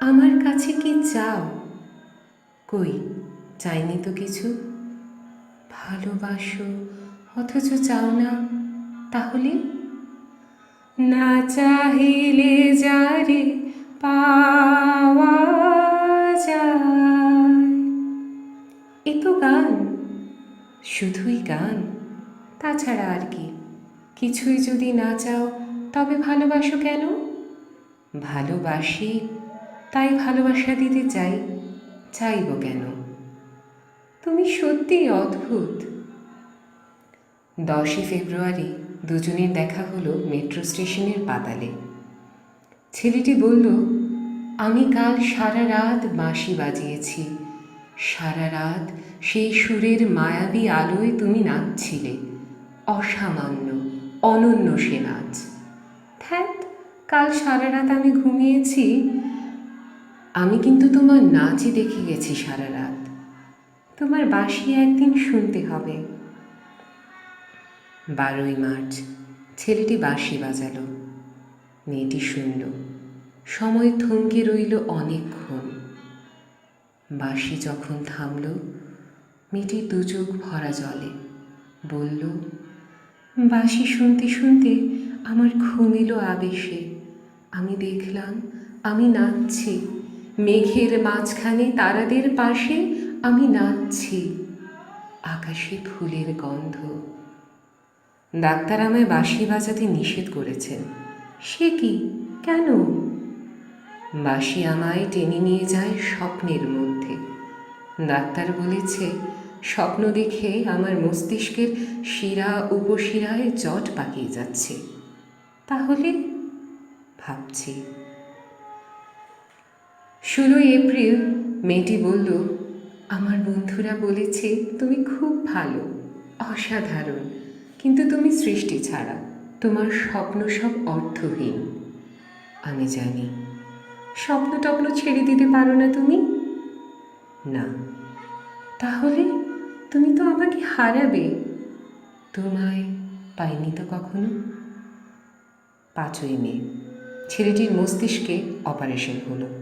আমার কাছে কি চাও? কই, চাইনি তো কিছু? ভালোবাসো, অথচ চাও না, তাহলে? না চাহিলে যারে পাওয়া এ তো গান, শুধুই গান, তাছাড়া আর কি। কিছুই যদি না চাও, তবে ভালোবাসো কেন? ভালোবাসি তাই ভালোবাসা দিতে চাই, চাইব কেন? তুমি সত্যিই অদ্ভুত। দশই ফেব্রুয়ারি দুজনের দেখা হলো মেট্রো স্টেশনের পাতালে। ছেলেটি বলল, আমি কাল সারা রাত বাঁশি বাজিয়েছি। সারা রাত সেই সুরের মায়াবী আলোয় তুমি নাচছিলে। অসামান্য, অনন্য সে নাচ। ধ্যাত কাল সারা রাত আমি ঘুমিয়েছি আমি কিন্তু তোমার নাচই দেখে গেছি সারা রাত। তোমার বাসি একদিন শুনতে হবে। বারোই মার্চ, ছেলেটি বাঁশি বাজালো। মেয়েটি শুনল। সময় থমকে রইল অনেকক্ষণ। বাঁশি যখন থামল মেয়েটির দু চোখ ভরা জলে। বলল, বাঁশি শুনতে শুনতে আমার ঘুম এলো আবেশে। আমি দেখলাম, আমি নাচছি। মেঘের মাঝখানে তারাদের পাশে আমি নাচছি, আকাশে ফুলের গন্ধ। ডাক্তার আমায় বাঁশি বাজাতে নিষেধ করেছেন। সে কি? কেন? বাঁশি আমায় টেনে নিয়ে যায় স্বপ্নের মধ্যে। ডাক্তার বলেছে, স্বপ্ন দেখে আমার মস্তিষ্কের শিরা উপশিরায় জট পাকিয়ে যাচ্ছে। তাহলে? ভাবছি। ষোলোই এপ্রিল মেয়েটি বলল, আমার বন্ধুরা বলেছে তুমি খুব ভালো, অসাধারণ, কিন্তু তুমি সৃষ্টি ছাড়া, তোমার স্বপ্ন সব অর্থহীন। আমি জানি, স্বপ্ন টপ্ন ছেড়ে দিতে পারো না তুমি? না। তাহলে তুমি তো আমাকে হারাবে। তোমায় পাইনি তো কখনো? পাঁচই মে, ছেলেটির মস্তিষ্কে অপারেশন হলো।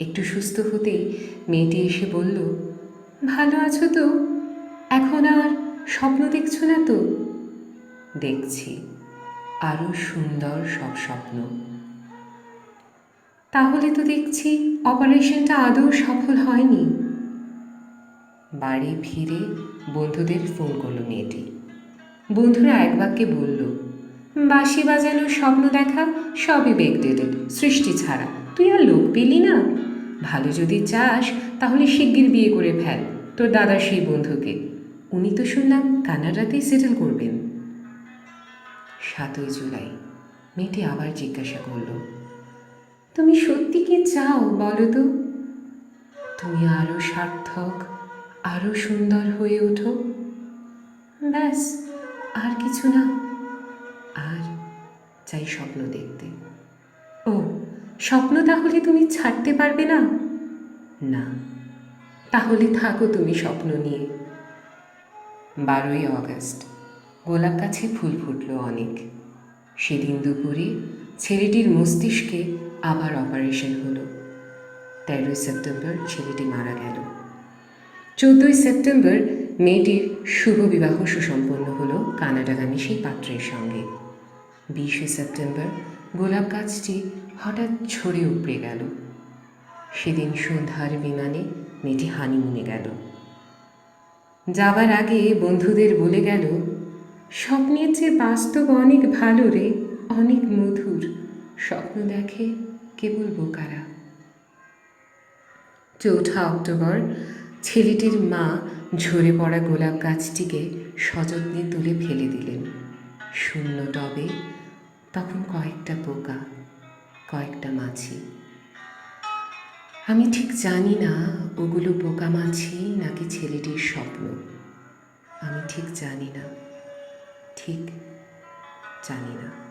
একটু সুস্থ হতেই মেয়েটি এসে বলল, ভালো আছো তো? এখন আর স্বপ্ন দেখছ না তো? দেখছি আরও সুন্দর সব স্বপ্ন। তাহলে তো দেখছি অপারেশনটা আদৌ সফল হয়নি। বাড়ি ফিরে বন্ধুদের ফোন করল মেয়েটি। বন্ধুরা এক বাক্যে বলল, বাঁশি বাজানো স্বপ্ন দেখা সবই বেগ সৃষ্টি ছাড়া। তুই আর লোক পেলি না? ভালো যদি চাস, তাহলে শিগগির বিয়ে করে ফেল। তোর দাদার সেই বন্ধুকে। উনি তো শুনলাম কানাডাতেই সেটেল করবেন। সাতই জুলাই। মেয়েটি আবার জিজ্ঞাসা করল, তুমি সত্যি কি চাও বলো তো? তুমি আরও সার্থক আরও সুন্দর হয়ে ওঠো। ব্যাস, আর কিছু না। আর চাই স্বপ্ন দেখতে। ও স্বপ্ন তাহলে তুমি ছাড়তে পারবে না? না। তাহলে থাকো তুমি স্বপ্ন নিয়ে। বারোই অগস্ট। গোলাপ গাছে ফুল ফুটল অনেক। সেদিন দুপুরে ছেলেটির মস্তিষ্কে আবার অপারেশন হলো। তেরোই সেপ্টেম্বর ছেলেটি মারা গেল। চোদ্দই সেপ্টেম্বর মেয়েটির শুভ বিবাহ সুসম্পন্ন হলো কানাডাগামী সেই পাত্রের সঙ্গে। বিশে সেপ্টেম্বর গোলাপ গাছটি হঠাৎ ঝরে উপড়ে গেল। সেদিন সন্ধ্যার বিমানে মেয়েটি হানিমুনে গেল। যাবার আগে বন্ধুদের বলে গেল, স্বপ্নের চেয়ে বাস্তব অনেক ভালো রে, অনেক মধুর। স্বপ্ন দেখে কেবল বোকারা। চৌঠা অক্টোবর, ছেলেটির মা ঝরে পড়া গোলাপ গাছটিকে সযত্নে তুলে ফেলে দিলেন। শূন্য টবে তখন কয়েকটা পোকা, কয়েকটা মাছি। আমি ঠিক জানি না ওগুলো পোকা মাছি নাকি ছেলেটির স্বপ্ন। আমি ঠিক জানি না, ঠিক জানি না।